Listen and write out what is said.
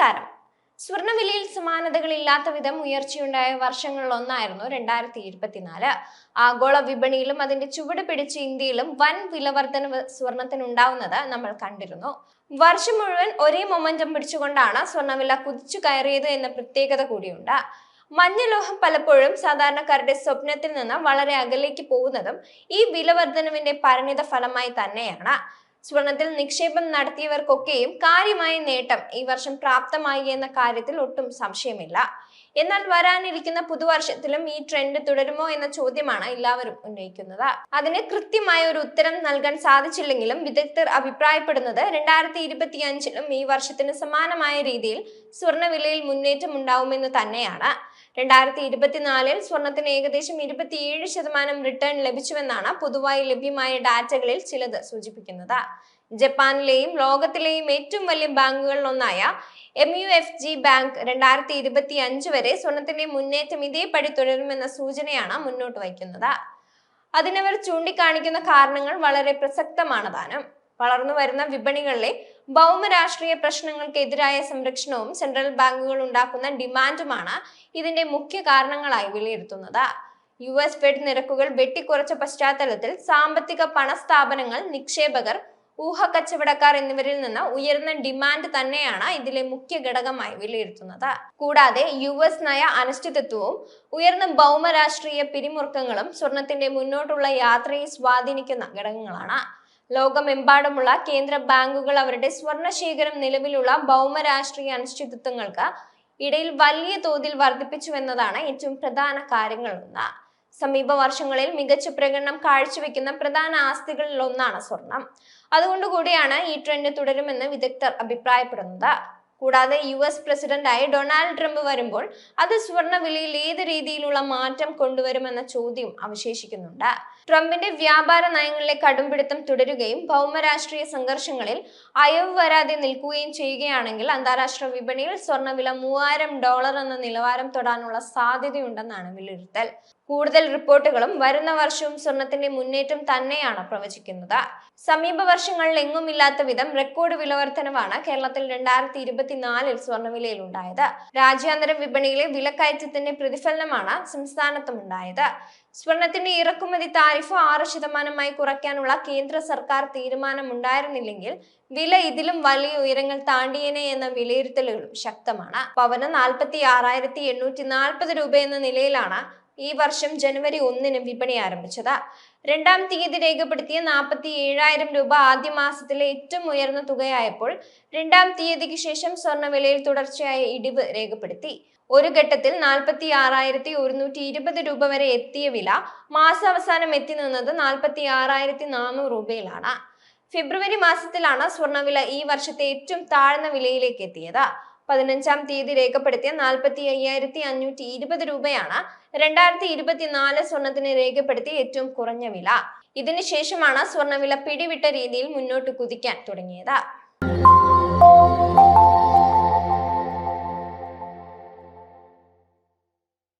നമസ്കാരം. സ്വർണവിലയിൽ സമാനതകളില്ലാത്ത വിധം ഉയർച്ചയുണ്ടായ വർഷങ്ങളിലൊന്നായിരുന്നു രണ്ടായിരത്തി ഇരുപത്തിനാല് ആഗോള വിപണിയിലും അതിന്റെ ചുവട് പിടിച്ച് ഇന്ത്യയിലും വൻ വിലവർധന സ്വർണത്തിനുണ്ടാവുന്നത് നമ്മൾ കണ്ടിരുന്നു. വർഷം മുഴുവൻ ഒരേ മൊമെന്റം പിടിച്ചുകൊണ്ടാണ് സ്വർണവില കുതിച്ചു കയറിയത് എന്ന പ്രത്യേകത കൂടിയുണ്ട്. മഞ്ഞലോഹം പലപ്പോഴും സാധാരണക്കാരുടെ സ്വപ്നത്തിൽ നിന്ന് വളരെ അകലേക്ക് പോകുന്നതും ഈ വിലവർധനവിന്റെ പരിണിത ഫലമായി തന്നെയാണ്. സ്വർണത്തിൽ നിക്ഷേപം നടത്തിയവർക്കൊക്കെയും കാര്യമായ നേട്ടം ഈ വർഷം പ്രാപ്തമായി എന്ന കാര്യത്തിൽ ഒട്ടും സംശയമില്ല. എന്നാൽ വരാനിരിക്കുന്ന പുതുവർഷത്തിലും ഈ ട്രെൻഡ് തുടരുമോ എന്ന ചോദ്യമാണ് എല്ലാവരും ഉന്നയിക്കുന്നത്. അതിന് കൃത്യമായ ഒരു ഉത്തരം നൽകാൻ സാധിച്ചില്ലെങ്കിലും വിദഗ്ധർ അഭിപ്രായപ്പെടുന്നത് രണ്ടായിരത്തി ഇരുപത്തി അഞ്ചിലും ഈ വർഷത്തിന് സമാനമായ രീതിയിൽ സ്വർണവിലയിൽ മുന്നേറ്റം ഉണ്ടാവുമെന്ന് തന്നെയാണ്. രണ്ടായിരത്തി ഇരുപത്തിനാലിൽ സ്വർണത്തിന് ഏകദേശം ഇരുപത്തിയേഴ് ശതമാനം റിട്ടേൺ ലഭിച്ചുവെന്നാണ് പൊതുവായി ലഭ്യമായ ഡാറ്റകളിൽ ചിലത് സൂചിപ്പിക്കുന്നത്. ജപ്പാനിലെയും ലോകത്തിലെയും ഏറ്റവും വലിയ ബാങ്കുകളിലൊന്നായ M U F G bank രണ്ടായിരത്തി ഇരുപത്തി അഞ്ച് വരെ സ്വർണത്തിന്റെ മുന്നേറ്റം ഇതേപടി തുടരുമെന്ന സൂചനയാണ് മുന്നോട്ട് വയ്ക്കുന്നത്. അതിനവർ ചൂണ്ടിക്കാണിക്കുന്ന കാരണങ്ങൾ വളരെ പ്രസക്തമാണ് താനും. വളർന്നു വരുന്ന വിപണികളിലെ ഭൗമരാഷ്ട്രീയ പ്രശ്നങ്ങൾക്കെതിരായ സംരക്ഷണവും സെൻട്രൽ ബാങ്കുകൾ ഉണ്ടാക്കുന്ന ഡിമാൻഡുമാണ് ഇതിന്റെ മുഖ്യ കാരണങ്ങളായി വിലയിരുത്തുന്നത്. യു എസ് ഫെഡ് നിരക്കുകൾ വെട്ടിക്കുറച്ച പശ്ചാത്തലത്തിൽ സാമ്പത്തിക പണസ്ഥാപനങ്ങൾ നിക്ഷേപകർ ഊഹക്കച്ചവടക്കാർ എന്നിവരിൽ നിന്ന് ഉയർന്ന ഡിമാൻഡ് തന്നെയാണ് ഇതിലെ മുഖ്യ ഘടകമായി വിലയിരുത്തുന്നത്. കൂടാതെ യു എസ് നയ അനിശ്ചിതത്വവും ഉയർന്ന ഭൗമരാഷ്ട്രീയ പിരിമുറുക്കങ്ങളും സ്വർണത്തിന്റെ മുന്നോട്ടുള്ള യാത്രയെ സ്വാധീനിക്കുന്ന ഘടകങ്ങളാണ്. ലോകമെമ്പാടുമുള്ള കേന്ദ്ര ബാങ്കുകൾ അവരുടെ സ്വർണ ശേഖരം നിലവിലുള്ള ഭൗമരാഷ്ട്രീയ അനിശ്ചിതത്വങ്ങൾക്ക് ഇടയിൽ വലിയ തോതിൽ വർദ്ധിപ്പിച്ചുവെന്നതാണ് ഏറ്റവും പ്രധാന കാര്യങ്ങളൊന്ന് സമീപ വർഷങ്ങളിൽ മികച്ച പ്രകടനം കാഴ്ചവെക്കുന്ന പ്രധാന ആസ്തികളിൽ ഒന്നാണ് സ്വർണം. അതുകൊണ്ടുകൂടിയാണ് ഈ ട്രെൻഡ് തുടരുമെന്ന് വിദഗ്ധർ അഭിപ്രായപ്പെടുന്നത്. കൂടാതെ യു എസ് പ്രസിഡന്റായി ഡൊണാൾഡ് ട്രംപ് വരുമ്പോൾ അത് സ്വർണവിലയിൽ ഏത് രീതിയിലുള്ള മാറ്റം കൊണ്ടുവരുമെന്ന ചോദ്യം അവശേഷിക്കുന്നുണ്ട്. ട്രംപിന്റെ വ്യാപാര നയങ്ങളിലെ കടുംപിടുത്തം തുടരുകയും ഭൗമരാഷ്ട്രീയ സംഘർഷങ്ങളിൽ അയവ് വരാതെ നിൽക്കുകയും ചെയ്യുകയാണെങ്കിൽ അന്താരാഷ്ട്ര വിപണിയിൽ സ്വർണവില മൂവായിരം ഡോളർ എന്ന നിലവാരം തൊടാനുള്ള സാധ്യതയുണ്ടെന്നാണ് വിലയിരുത്തൽ. കൂടുതൽ റിപ്പോർട്ടുകളും വരുന്ന വർഷവും സ്വർണത്തിന്റെ മുന്നേറ്റം തന്നെയാണ് പ്രവചിക്കുന്നത്. സമീപ വർഷങ്ങളിൽ എങ്ങുമില്ലാത്ത വിധം റെക്കോർഡ് വിലവർത്തനമാണ് കേരളത്തിൽ രണ്ടായിരത്തി ഇരുപത്തിനാലിൽ സ്വർണവിലയിൽ ഉണ്ടായത് രാജ്യാന്തര വിപണിയിലെ വിലക്കയറ്റത്തിന്റെ പ്രതിഫലനമാണ് സംസ്ഥാനത്തും ഉണ്ടായത് സ്വർണത്തിന്റെ ഇറക്കുമതി താരിഫ് ആറ് ശതമാനമായി കുറയ്ക്കാനുള്ള കേന്ദ്ര സർക്കാർ തീരുമാനമുണ്ടായിരുന്നില്ലെങ്കിൽ വില ഇതിലും വലിയ ഉയരങ്ങൾ താണ്ടിയേനെ എന്ന വിലയിരുത്തലുകളും ശക്തമാണ്. പവന് നാൽപ്പത്തി ആറായിരത്തി എണ്ണൂറ്റി നാൽപ്പത് രൂപ എന്ന നിലയിലാണ് ഈ വർഷം ജനുവരി ഒന്നിന് വിപണി ആരംഭിച്ചത്. രണ്ടാം തീയതി രേഖപ്പെടുത്തിയ നാൽപ്പത്തി ഏഴായിരം രൂപ ആദ്യ മാസത്തിലെ ഏറ്റവും ഉയർന്ന തുകയായപ്പോൾ രണ്ടാം തീയതിക്ക് ശേഷം സ്വർണവിലയിൽ തുടർച്ചയായ ഇടിവ് രേഖപ്പെടുത്തി. ഒരു ഘട്ടത്തിൽ നാൽപ്പത്തി ആറായിരത്തി ഒരുന്നൂറ്റി ഇരുപത് രൂപ വരെ എത്തിയ വില മാസാവസാനം എത്തി നിന്നത് നാൽപ്പത്തി ആറായിരത്തി നാനൂറ് രൂപയിലാണ്. ഫെബ്രുവരി മാസത്തിലാണ് സ്വർണവില ഈ വർഷത്തെ ഏറ്റവും താഴ്ന്ന വിലയിലേക്ക് എത്തിയത്. പതിനഞ്ചാം തീയതി രേഖപ്പെടുത്തിയ നാൽപ്പത്തി അയ്യായിരത്തി അഞ്ഞൂറ്റി ഇരുപത് രൂപയാണ് രണ്ടായിരത്തി ഇരുപത്തിനാല് സ്വർണത്തിന് രേഖപ്പെടുത്തിയ ഏറ്റവും കുറഞ്ഞ വില. ഇതിനുശേഷമാണ് സ്വർണവില പിടിവിട്ട രീതിയിൽ മുന്നോട്ട് കുതിക്കാൻ തുടങ്ങിയത്.